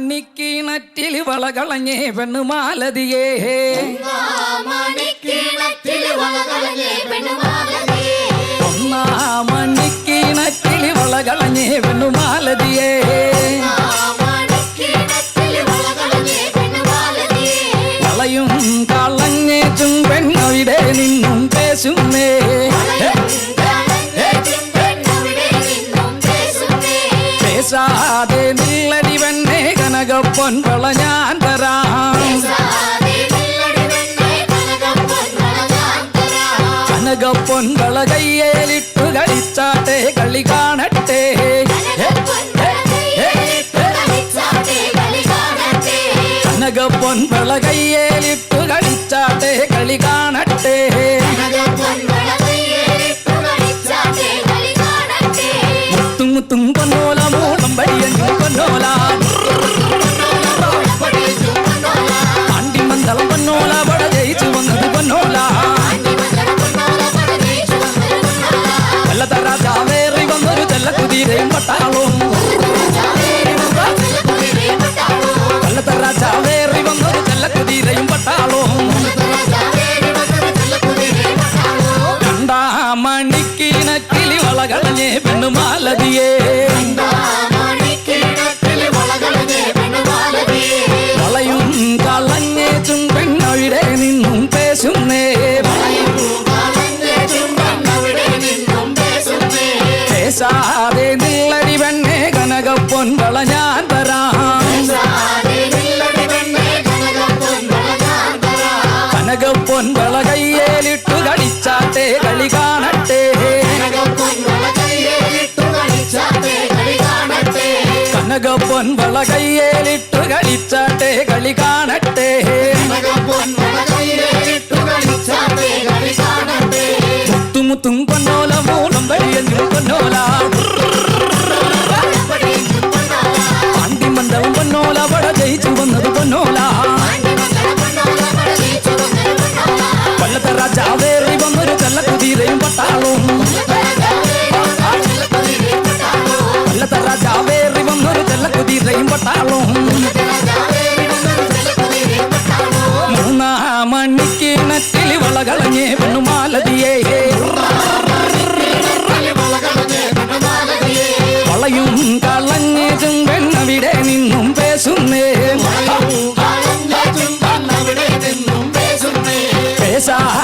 ഒന്നാമണിക്കിണറ്റിൽ വളകളഞ്ഞേ പെണ്ണുമാലതിയേ. ഒന്നാമണിക്കിണറ്റിൽ വളകളഞ്ഞേ പെണ്ണുമാലതിയേ. വളയും കളഞ്ഞേച്ചും പെണ്ണവിടെ നിന്നും പേശുന്നേ പേശാതെ പൊൻപള ഞാൻ തരാം കനക പൊൻപള കയ്യേലിട്ടു കളിച്ചാട്ടെ കളി കാണട്ടെ കനക പൊൻപള കയ്യേലിട്ടു കളിച്ചാട്ടെ കളി കാണട്ടെ മുത്തും മുത്തും പൊന്നോല മൂളം വഴിയഞ്ഞും പൊന്നോലാ వలగలనే పెనుమాలదియే വളയും കളഞ്ഞേച്ചും പെണ്ണവിടെ നിന്നും പേശുന്നേ പേശാതെ നിള്ളടി പെണ്ണെ കനകപ്പൊൻകള ഞാൻ തരാം ನಿನಗೊಬ್ಬನ್ ಬಲಗೈಯೇಲಿಟ್ಟು ಗಳಿಚಾಟೆ ಗಳಿ ಕಾಣಟ್ಟೆ ಮುತ್ತು ಮುತ್ತುಂ ಕೊನ್ನೋಲ ಮೂಲಂ ಬಳಿಯ ನೀವು ಕೊನ್ನೋಲ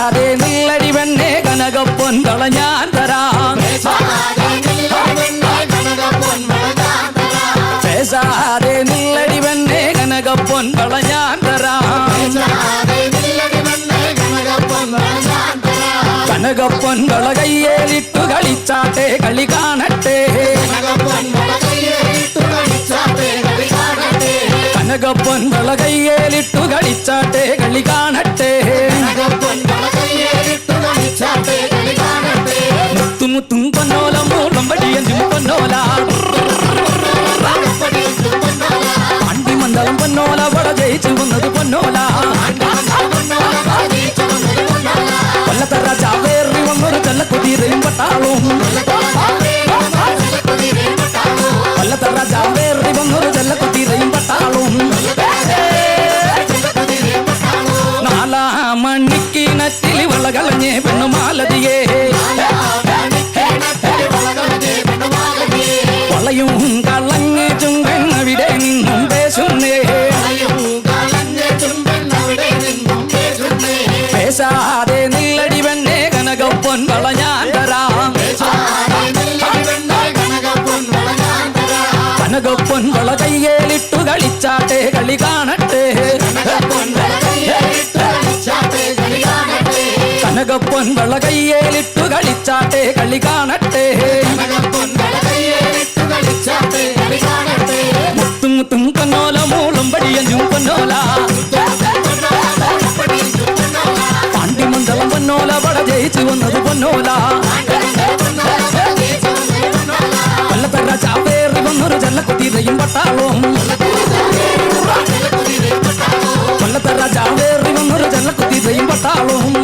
മേച്ചാതെ നില്ലടി വെണ്ണേ കനകപ്പൊൻ കളഞ്ഞാൻ തരാം. പേസാതെ നില്ലടി വെണ്ണേ കനകപ്പൊൻ കളഞ്ഞാൻ തരാം. കനകപ്പൊൻ കളകയ്യേലിട്ടു കളിച്ചാട്ടെ കളി കാണട്ടെ. tá? கனி காணட்டு. கனக பொன்பள கையேலிட்டு களிச்சாட்டே களி காணட்டு. முத்து முத்தும் கண்ணோல மூலம்படி அஞ்சும் பொன்னோலா. பாண்டி மண்டலம் பொன்னோல பட ஜெயிச்சு வந்தது பொன்னோலா. வல்லப்பெற சாவேறு ஒன்னொரு ஜல்ல குதிரையும் பட்டாலும் பார்த்தாலும்